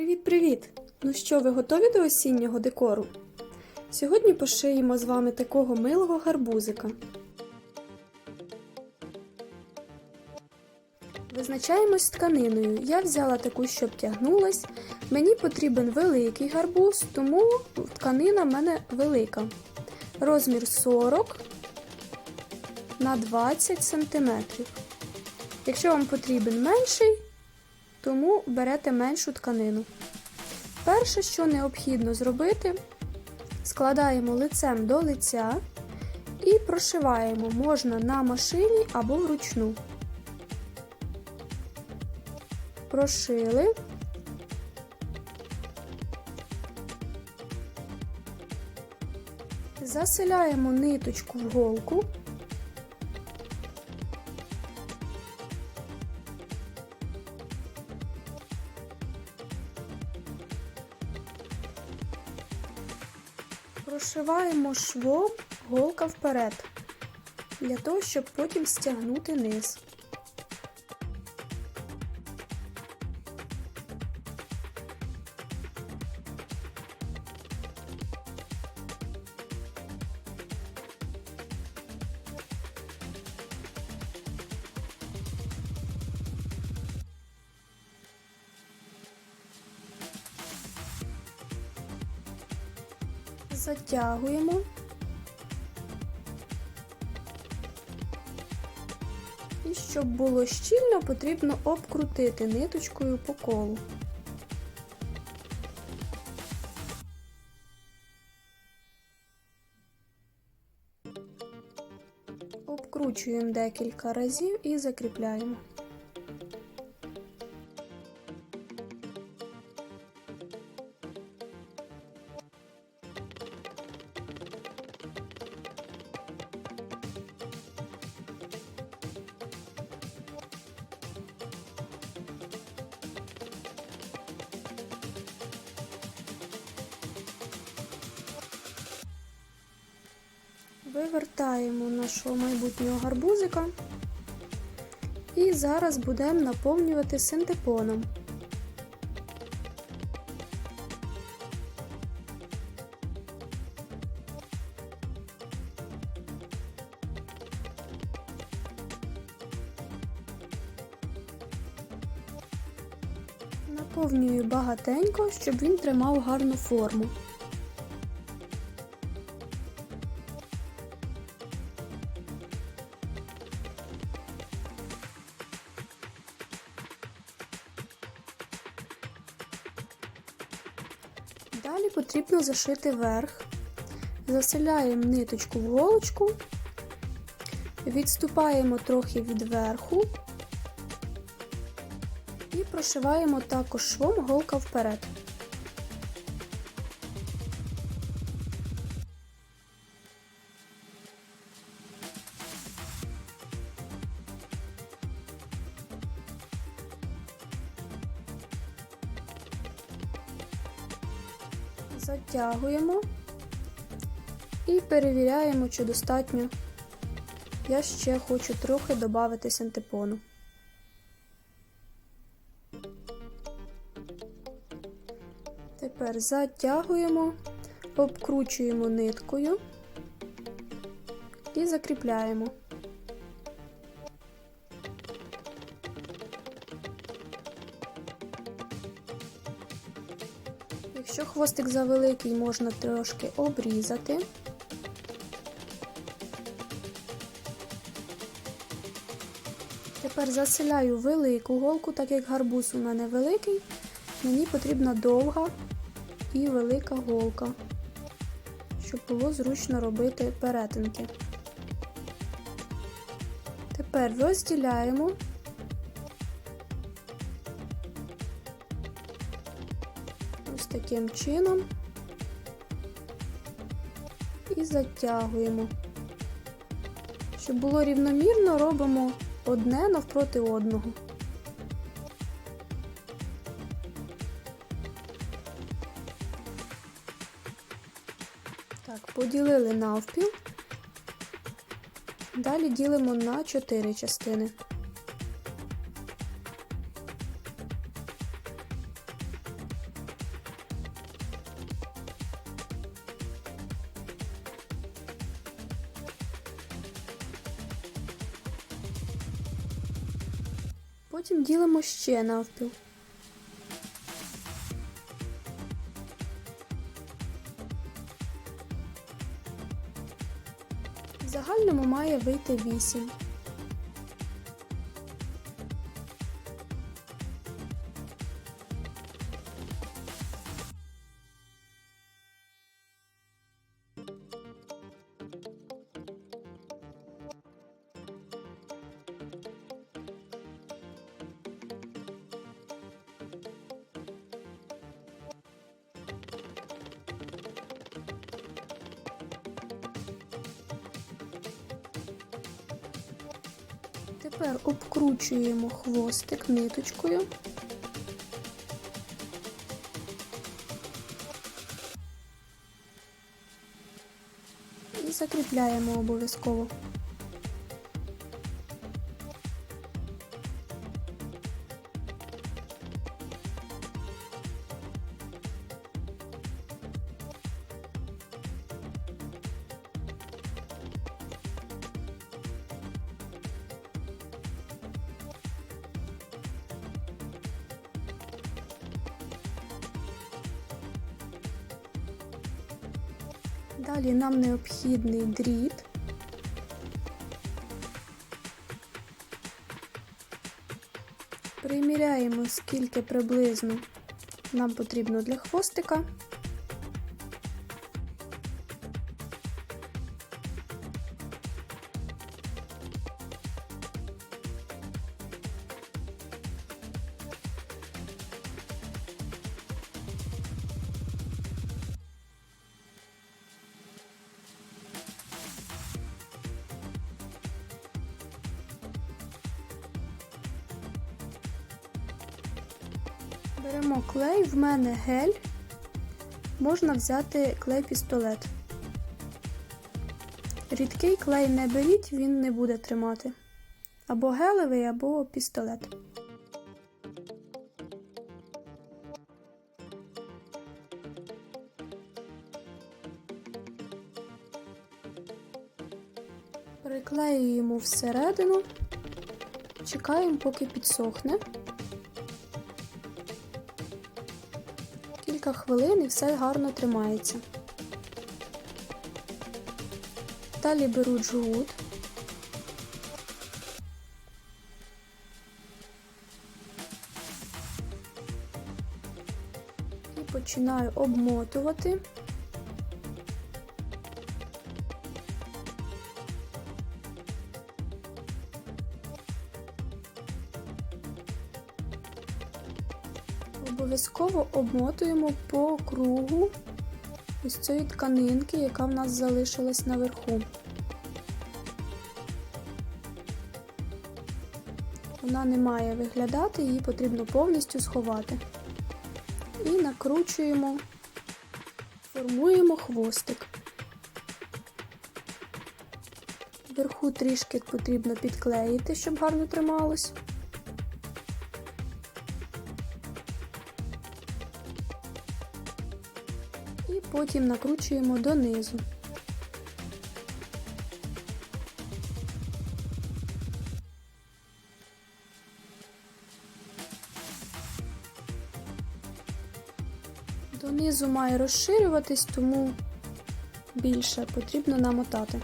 Привіт-привіт! Ну що, ви готові до осіннього декору? Сьогодні пошиємо з вами такого милого гарбузика. Визначаємось тканиною. Я взяла таку, щоб тягнулась. Мені потрібен великий гарбуз, тому тканина в мене велика. Розмір 40 на 20 см. Якщо вам потрібен менший, тому берете меншу тканину. Перше, що необхідно зробити, складаємо лицем до лиця і прошиваємо можна на машині або вручну. Прошили. Заселяємо ниточку в голку. Прошиваємо швом голка вперед, для того, щоб потім стягнути низ. Затягуємо. І щоб було щільно, потрібно обкрутити ниточкою по колу. Обкручуємо декілька разів і закріпляємо. Вивертаємо нашого майбутнього гарбузика і зараз будемо наповнювати синтепоном. Наповнюю багатенько, щоб він тримав гарну форму. Потрібно зашити верх. Заселяємо ниточку в голочку, відступаємо трохи від верху і прошиваємо також швом голка вперед. Затягуємо і перевіряємо, чи достатньо. Я ще хочу трохи додати синтепону. Тепер затягуємо, обкручуємо ниткою і закріпляємо. Хвостик завеликий, можна трошки обрізати. Тепер заселяю велику голку, так як гарбуз у мене великий, мені потрібна довга і велика голка, щоб було зручно робити перетинки. Тепер розділяємо. Таким чином і затягуємо. Щоб було рівномірно, робимо одне навпроти одного. Так, поділили навпіл. Далі ділимо на 4 частини. Потім ще навпіл. В загальному має вийти 8. Тепер обкручуємо хвостик ниточкою. І закріпляємо обов'язково. Далі нам необхідний дріт. Приміряємо, скільки приблизно нам потрібно для хвостика. Беремо клей, в мене гель. Можна взяти клей-пістолет. Рідкий клей не беріть, він не буде тримати. Або гелевий, або пістолет. Приклеюємо всередину, чекаємо, поки підсохне. Кілька хвилин і все гарно тримається. Далі беру джгут. І починаю обмотувати. Обов'язково обмотуємо по кругу ось цієї тканинки, яка в нас залишилась наверху. Вона не має виглядати, її потрібно повністю сховати. І накручуємо, формуємо хвостик. Вверху трішки потрібно підклеїти, щоб гарно трималось. Потім накручуємо донизу. Донизу має розширюватись, тому більше потрібно намотати.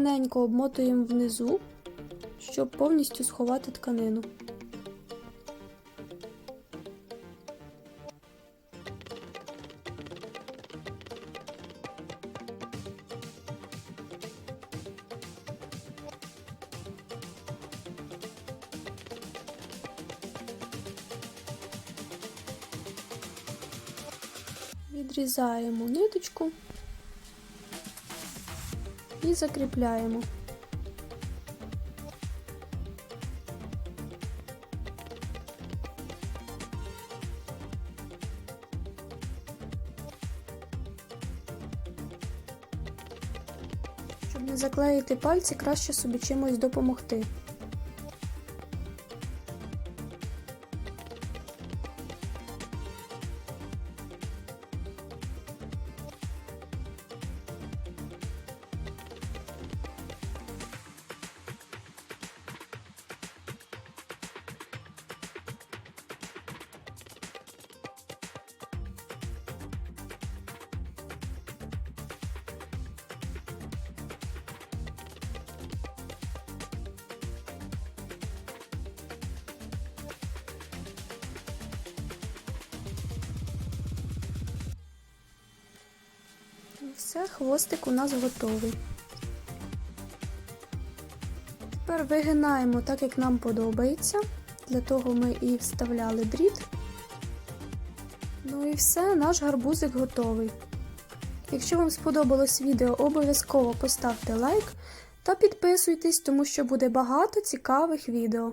Гарненько обмотуємо внизу, щоб повністю сховати тканину. Відрізаємо ниточку і закріпляємо. Щоб не заклеїти пальці, краще собі чимось допомогти. Все, хвостик у нас готовий. Тепер вигинаємо так, як нам подобається. Для того ми і вставляли дріт. Ну і все, наш гарбузик готовий. Якщо вам сподобалось відео, обов'язково поставте лайк та підписуйтесь, тому що буде багато цікавих відео.